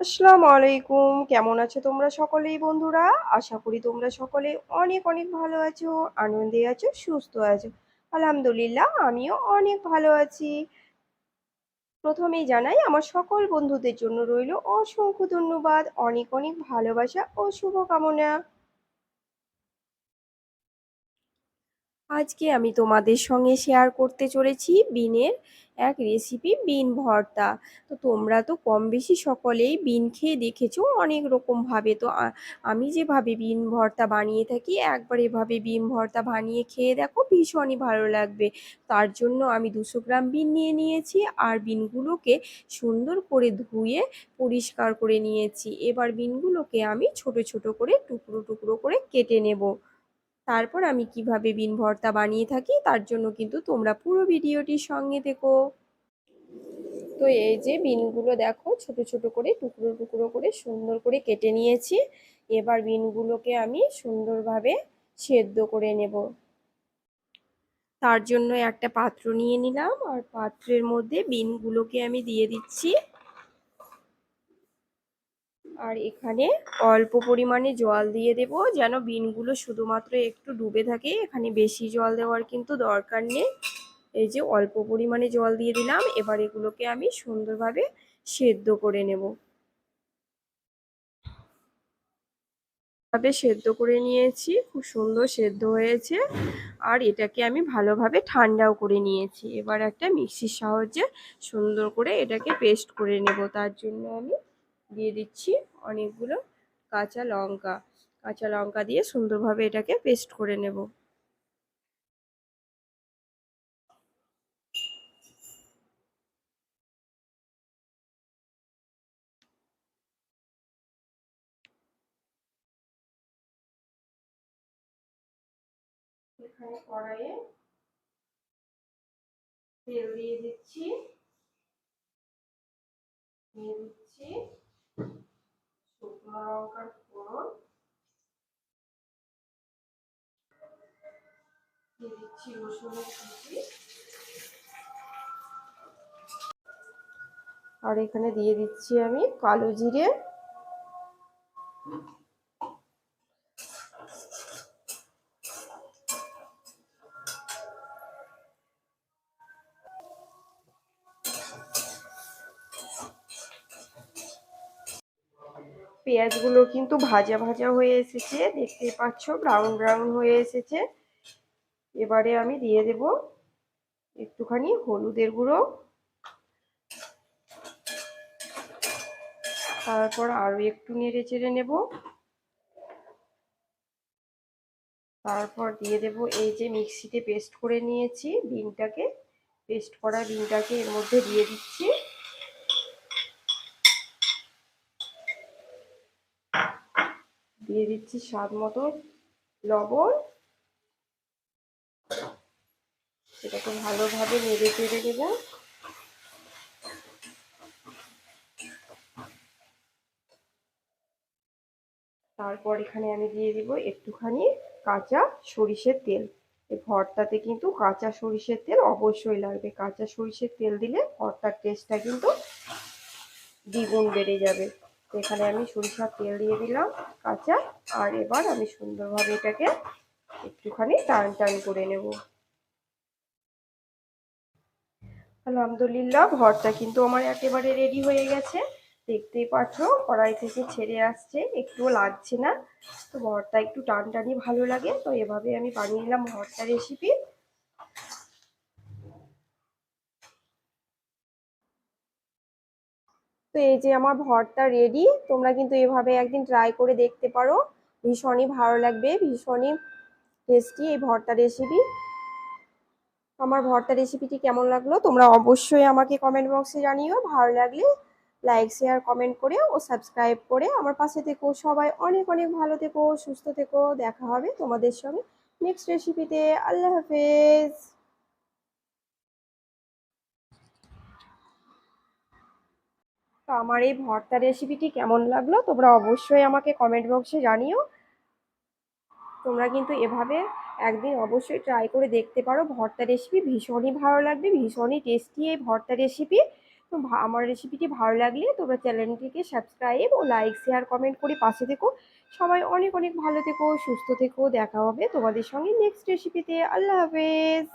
আসসালামু আলাইকুম কেমন আছো তোমরা সকলেই বন্ধুরা? আশা করি তোমরা সকলে অনেক অনেক ভালো আছো, আনন্দে আছো, সুস্থ আছো। আলহামদুলিল্লাহ, আমিও অনেক ভালো আছি। প্রথমেই জানাই, আমার সকল বন্ধুদের জন্য রইল অসংখ্য ধন্যবাদ, অনেক অনেক ভালোবাসা ও শুভকামনা। আজকে আমি তোমাদের সঙ্গে শেয়ার করতে চলেছি বিনের এক রেসিপি বিন ভর্তা। তো তোমরা তো কম বেশি সকলেই বিন খেয়ে দেখেছ অনেক রকমভাবে তো আমি যেভাবে বিন ভর্তা বানিয়ে থাকি, একবার এভাবে বিন ভর্তা বানিয়ে খেয়ে দেখো ভীষণই ভালো লাগবে। তার জন্য আমি দুশো গ্রাম বিন নিয়ে নিয়েছি আর বিনগুলোকে সুন্দর করে ধুয়ে পরিষ্কার করে নিয়েছি। এবার বিনগুলোকে আমি ছোট ছোট করে টুকরো টুকরো করে কেটে নেব। তারপর আমি কীভাবে বিন ভর্তা বানিয়ে থাকি তার জন্য কিন্তু তোমরা পুরো ভিডিওটির সঙ্গে দেখো। তো এই যে বিনগুলো দেখো, ছোট ছোট করে, টুকরো টুকরো করে, সুন্দর করে কেটে নিয়েছি। এবার বিনগুলোকে আমি সুন্দরভাবে সেদ্ধ করে নেব। তার জন্য একটা পাত্র নিয়ে নিলাম আর পাত্রের মধ্যে বিনগুলোকে আমি দিয়ে দিচ্ছি। আর এখানে অল্প পরিমাণে জল দিয়ে দেব, যেন বিনগুলো শুধুমাত্র একটু ডুবে থাকে। এখানে বেশি জল দেওয়ার কিন্তু দরকার নেই। এই যে অল্প পরিমাণে জল দিয়ে দিলাম, এবার এগুলোকে আমি সুন্দরভাবে সেদ্ধ করে নেব। ভাবে সেদ্ধ করে নিয়েছি, খুব সুন্দর সেদ্ধ হয়েছে। আর এটাকে আমি ভালোভাবে ঠান্ডাও করে নিয়েছি। এবার একটা মিক্সির সাহায্যে সুন্দর করে এটাকে পেস্ট করে নেব, তার জন্য আমি দিয়ে দিচ্ছি অনেকগুলো কাঁচা লঙ্কা। কাঁচা লঙ্কা দিয়ে সুন্দরভাবে এটাকে পেস্ট করে নেব। কড়াইয়ে তেল দিয়ে দিচ্ছি। দিয়ে দিচ্ছি। শুকনো লঙ্কার ফোড়ন দিয়ে দিচ্ছি রসুনের কুচি আর এখানে দিয়ে দিচ্ছি আমি কালো জিরে। পেঁয়াজগুলো কিন্তু ভাজা ভাজা হয়ে এসেছে। দেখতে পাচ্ছ ব্রাউন ব্রাউন হয়ে এসেছে। এবারে আমি দিয়ে দেব একটুখানি হলুদের গুঁড়ো। তারপর আরও একটু নেড়ে চেড়ে নেব। তারপর দিয়ে দেব এই যে মিক্সিতে পেস্ট করে নিয়েছি বিনটাকে। পেস্ট করা বিনটাকে এর মধ্যে দিয়ে দিচ্ছি। দিয়ে দিচ্ছি স্বাদ মতো লবণ। সেটাকে ভালোভাবে নেড়ে চেড়ে দেবো তারপর এখানে আমি দিয়ে দিব একটুখানি কাঁচা সরিষের তেল। এই ভর্তাতে কিন্তু কাঁচা সরিষের তেল অবশ্যই লাগবে। কাঁচা সরিষের তেল দিলে ভর্তার টেস্টটা কিন্তু দ্বিগুণ বেড়ে যাবে। তো এখানে আমি সরিষার তেল দিয়ে দিলাম, কাঁচা। আর এবার আমি সুন্দরভাবে এটাকে একটুখানি টান টান করে নেব। আলহামদুলিল্লাহ, ভর্তা কিন্তু আমার একেবারে রেডি হয়ে গেছে। দেখতেই পাচ্ছ, কড়াই থেকে ছেড়ে আসছে, একটুও লাগছে না। তো ভর্তা একটু টান টানি ভালো লাগে। তো এভাবে আমি বানিয়ে নিলাম ভর্তা রেসিপি তো এই যে আমার ভর্তা রেডি তোমরা কিন্তু এভাবে একদিন ট্রাই করে দেখতে পারো। ভীষণই ভালো লাগবে, ভীষণই টেস্টি এই ভর্তা রেসিপি আমার ভর্তা রেসিপিটি কেমন লাগল তোমরা অবশ্যই আমাকে কমেন্ট বক্সে জানিও। ভালো লাগলে লাইক শেয়ার কমেন্ট করে ও সাবস্ক্রাইব করে আমার পাশে থেকো। সবাই অনেক অনেক ভালো থেকো, সুস্থ থেকো। দেখা হবে তোমাদের সঙ্গে নেক্সট রেসিপিতে আল্লাহ হাফেজ। তো আমার এই ভর্তা রেসিপিটি কেমন লাগল তোমরা অবশ্যই আমাকে কমেন্ট বক্সে জানিও। তোমরা কিন্তু এভাবে একদিন অবশ্যই ট্রাই করে দেখতে পারো। ভর্তা রেসিপি ভীষণই ভালো লাগবে, ভীষণই টেস্টি এই ভর্তা রেসিপি তো আমার রেসিপিটি ভালো লাগলে তোমরা চ্যানেলটিকে সাবস্ক্রাইব ও লাইক শেয়ার কমেন্ট করে পাশে থেকো। সবাই অনেক অনেক ভালো থেকো, সুস্থ থেকো। দেখা হবে তোমাদের সঙ্গে নেক্সট রেসিপিতে আল্লাহ হাফেজ।